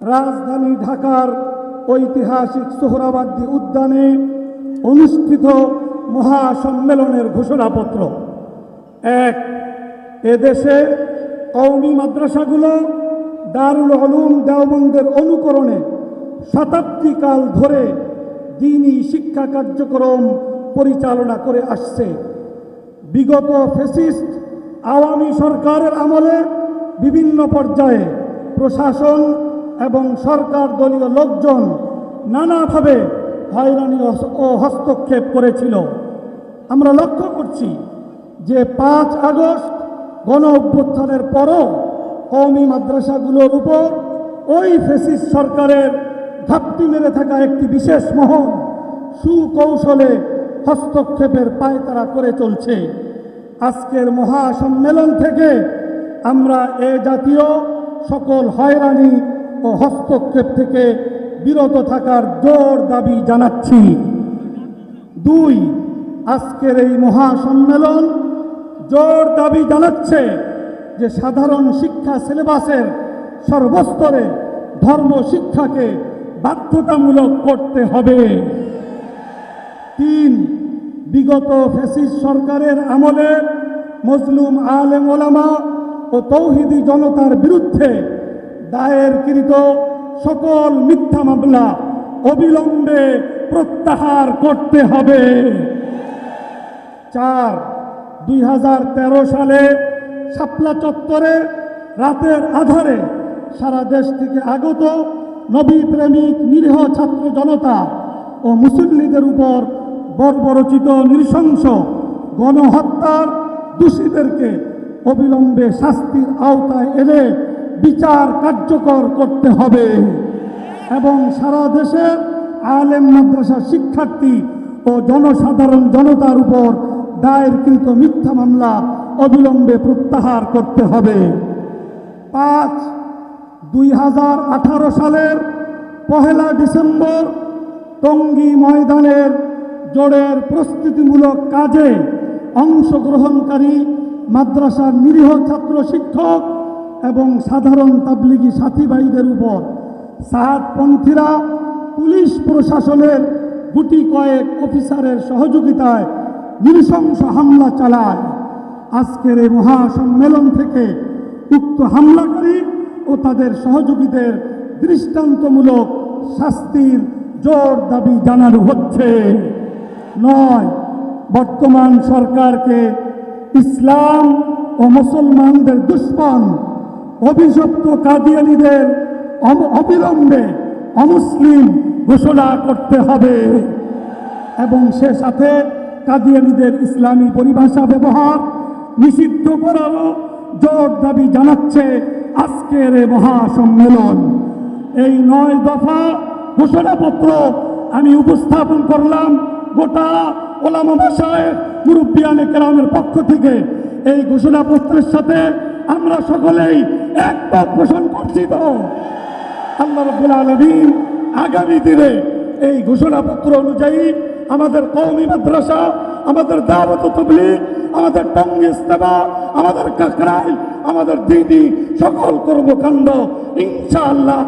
রাজধানী ঢাকার ঐতিহাসিক সোহরাবাদী উদ্যানে অনুষ্ঠিত মহাসম্মেলনের ঘোষণাপত্র। এক, এদেশে কওমি মাদ্রাসাগুলো দারুল উলুম দেওবন্দের অনুকরণে শতাব্দীকাল ধরে দিনই শিক্ষা কার্যক্রম পরিচালনা করে আসছে। বিগত ফেসিস্ট আওয়ামী সরকারের আমলে বিভিন্ন পর্যায়ে প্রশাসন এবং সরকার দলীয় লোকজন নানাভাবে হয়রানি ও হস্তক্ষেপ করেছিল। আমরা লক্ষ্য করছি যে পাঁচ আগস্ট গণ অভ্যুত্থানের পরও কওমি মাদ্রাসাগুলোর উপর ওই ফেসিস সরকারের ঘাপটি মেরে থাকা একটি বিশেষ মহল সুকৌশলে হস্তক্ষেপের পায়তারা করে চলছে। আজকের মহাসম্মেলন থেকে আমরা এ জাতীয় সকল হয়রানি ও হস্তক্ষেপ থেকে বিরত থাকার জোর দাবি জানাচ্ছি। দুই, আজকের এই মহাসম্মেলন জোর দাবি জানাচ্ছে যে সাধারণ শিক্ষা সিলেবাসের সর্বস্তরে ধর্ম শিক্ষাকে বাধ্যতামূলক করতে হবে। তিন, বিগত ফেসিস সরকারের আমলে মজলুম আলেম ওলামা ও তৌহিদি জনতার বিরুদ্ধে দায়েরকৃত সকল মিথ্যা মামলা অবিলম্বে প্রত্যাহার করতে হবে। চার, দুই সালে শাপলা চত্বরে রাতের আধারে সারা দেশ থেকে আগত নবী প্রেমিক নিরীহ ছাত্র জনতা ও মুসল্লিদের উপর বর্বরচিত নৃশংস গণহত্যার দোষীদেরকে অবিলম্বে শাস্তির আওতায় এনে বিচার কার্যকর করতে হবে। এবং সারা দেশের আলেম মাদ্রাসা শিক্ষার্থী ও জনসাধারণ জনতার উপর দায়েরকৃত মিথ্যা মামলা অবিলম্বে প্রত্যাহার করতে হবে। পাঁচ, দুই সালের পহেলা ডিসেম্বর টঙ্গী ময়দানের জোড়ের প্রস্তুতিমূলক কাজে অংশগ্রহণকারী মাদ্রাসার নিরীহ ছাত্র শিক্ষক এবং সাধারণ তাবলিগি সাথী ভাইদের উপর সাহাদপন্থীরা পুলিশ প্রশাসনের গুটি কয়েক অফিসারের সহযোগিতায় নৃশংস হামলা চালায়। আজকের এই মহাসম্মেলন থেকে উক্ত হামলাকারী ও তাদের সহযোগীদের দৃষ্টান্তমূলক শাস্তির জোর দাবি জানানো হচ্ছে। নয়, বর্তমান সরকারকে ইসলাম ও মুসলমানদের দুশ্মন অভিশপ্ত কাদিয়ানিদের অব- অবিলম্বে অমুসলিম ঘোষণা করতে হবে। এবং সে সাথে কাদিয়ানিদের ইসলামী পরিভাষা ব্যবহার নিষিদ্ধ করারও জোর দাবি জানাচ্ছে আজকের এ মহাসম্মেলন। এই নয় দফা ঘোষণাপত্র আমি উপস্থাপন করলাম গোটা ওলামা ভাষায় মুরব্বিয়ানে কেরামের পক্ষ থেকে। এই ঘোষণাপত্রের সাথে আমরা সকলেই একমত পোষণ করছি তো। আল্লাহ রব্বুল আলমিন আগামী দিনে এই ঘোষণাপত্র অনুযায়ী আমাদের কৌমি মাদ্রাসা, আমাদের দাওয়াত তবলিগ, আমাদের টঙ্গি ইস্তেমা আমাদের কাকরাই আমাদের দিদি সকল কর্মকাণ্ড ইনশাআল্লাহ